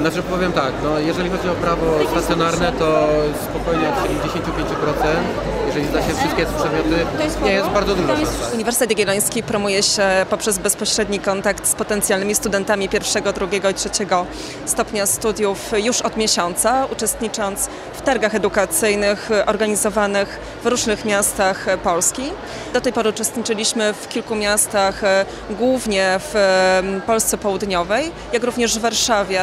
Znaczy powiem tak, no jeżeli chodzi o prawo stacjonarne, to spokojnie od 75%, jeżeli zda się wszystkie przedmioty, nie jest bardzo duża szansa. Uniwersytet Jagielloński promuje się poprzez bezpośredni kontakt z potencjalnymi studentami pierwszego, drugiego i trzeciego stopnia studiów już od miesiąca, uczestnicząc w targach edukacyjnych organizowanych w różnych miastach Polski. Do tej pory uczestniczyliśmy w kilku miastach, e, głównie w e, Polsce Południowej, jak również w Warszawie.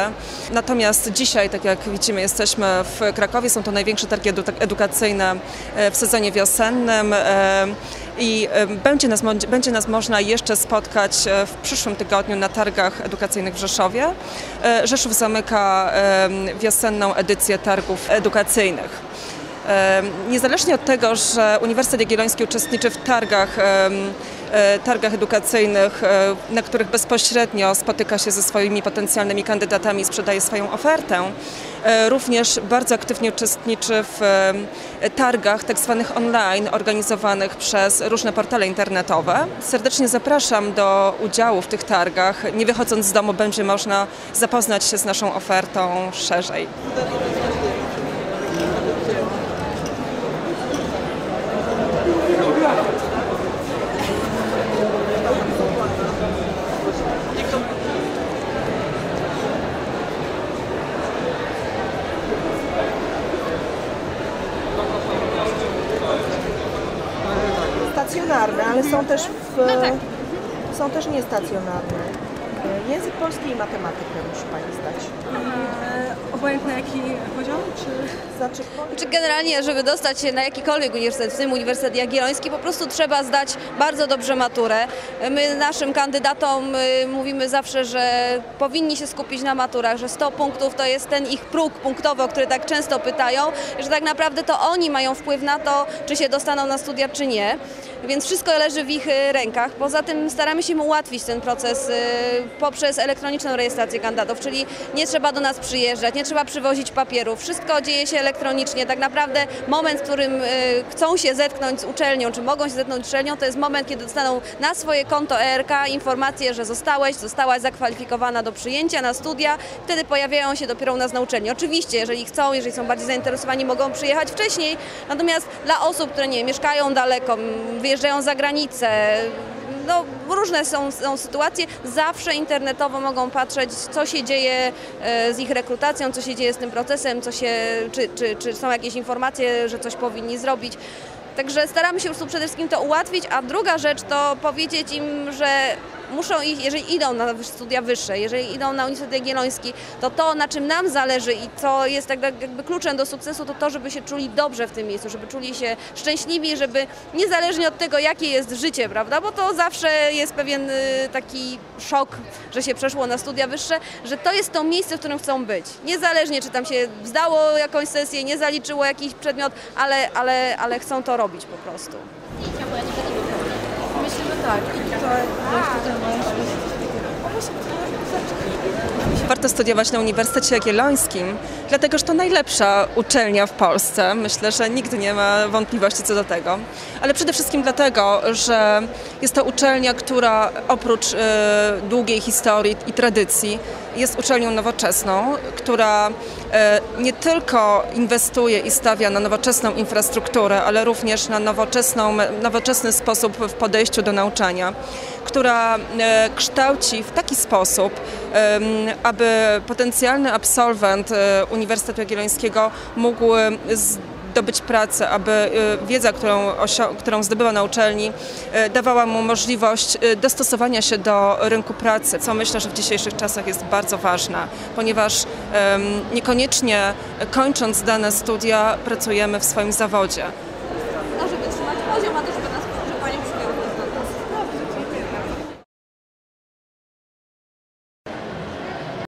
Natomiast dzisiaj, tak jak widzimy, jesteśmy w Krakowie. Są to największe targi edu- edukacyjne e, w sezonie wiosennym e, i e, będzie nas, będzie nas można jeszcze spotkać e, w przyszłym tygodniu na targach edukacyjnych w Rzeszowie. E, Rzeszów zamyka e, wiosenną edycję targów edukacyjnych. Niezależnie od tego, że Uniwersytet Jagielloński uczestniczy w targach, e, targach edukacyjnych, e, na których bezpośrednio spotyka się ze swoimi potencjalnymi kandydatami i sprzedaje swoją ofertę, e, również bardzo aktywnie uczestniczy w targach tak zwanych online organizowanych przez różne portale internetowe. Serdecznie zapraszam do udziału w tych targach. Nie wychodząc z domu będzie można zapoznać się z naszą ofertą szerzej. Stacjonarne, ale są też w, są też niestacjonarne. Język polski i matematykę musi Pani zdać. Obojętnie jaki poziom, czy... Znaczy, Czy generalnie, żeby dostać się na jakikolwiek uniwersytet, w tym Uniwersytet Jagielloński, po prostu trzeba zdać bardzo dobrze maturę. My naszym kandydatom y, mówimy zawsze, że powinni się skupić na maturach, że 100 punktów to jest ten ich próg punktowy, o który tak często pytają, że tak naprawdę to oni mają wpływ na to, czy się dostaną na studia, czy nie. Więc wszystko leży w ich y, rękach. Poza tym staramy się mu ułatwić ten proces y, poprzez elektroniczną rejestrację kandydatów, czyli nie trzeba do nas przyjeżdżać, nie trzeba przywozić papierów. Wszystko dzieje się elektronicznie. Tak naprawdę moment, w którym y, chcą się zetknąć z uczelnią, czy mogą się zetknąć z uczelnią, to jest moment, kiedy dostaną na swoje konto ERK informację, że zostałeś, zostałaś zakwalifikowana do przyjęcia na studia. Wtedy pojawiają się dopiero u nas na uczelni. Oczywiście, jeżeli chcą, jeżeli są bardziej zainteresowani, mogą przyjechać wcześniej. Natomiast dla osób, które nie mieszkają daleko, wyjeżdżają za granicę, no, różne są, są sytuacje. Zawsze internetowo mogą patrzeć, co się dzieje e, z ich rekrutacją, co się dzieje z tym procesem, co się, czy, czy, czy są jakieś informacje, że coś powinni zrobić. Także staramy się przede wszystkim to ułatwić, a druga rzecz to powiedzieć im, że muszą iść, jeżeli idą na studia wyższe, jeżeli idą na Uniwersytet Jagielloński, to to, na czym nam zależy i co jest tak jakby kluczem do sukcesu, to to, żeby się czuli dobrze w tym miejscu, żeby czuli się szczęśliwi, żeby niezależnie od tego, jakie jest życie, prawda, bo to zawsze jest pewien y, taki szok, że się przeszło na studia wyższe, że to jest to miejsce, w którym chcą być. Niezależnie, czy tam się zdało jakąś sesję, nie zaliczyło jakiś przedmiot, ale, ale, ale chcą to robić po prostu. Myślę, że tak. I tutaj, jak tutaj masz... Warto studiować na Uniwersytecie Jagiellońskim, dlatego że to najlepsza uczelnia w Polsce. Myślę, że nikt nie ma wątpliwości co do tego. Ale przede wszystkim dlatego, że jest to uczelnia, która oprócz e, długiej historii i tradycji jest uczelnią nowoczesną, która e, nie tylko inwestuje i stawia na nowoczesną infrastrukturę, ale również na nowoczesną, nowoczesny sposób w podejściu do nauczania, która e, kształci w taki sposób, aby potencjalny absolwent e, Uniwersytetu Jagiellońskiego mógł e, zdobyć pracę, aby wiedza, którą, którą na uczelni, dawała mu możliwość dostosowania się do rynku pracy, co myślę, że w dzisiejszych czasach jest bardzo ważne, ponieważ niekoniecznie kończąc dane studia pracujemy w swoim zawodzie.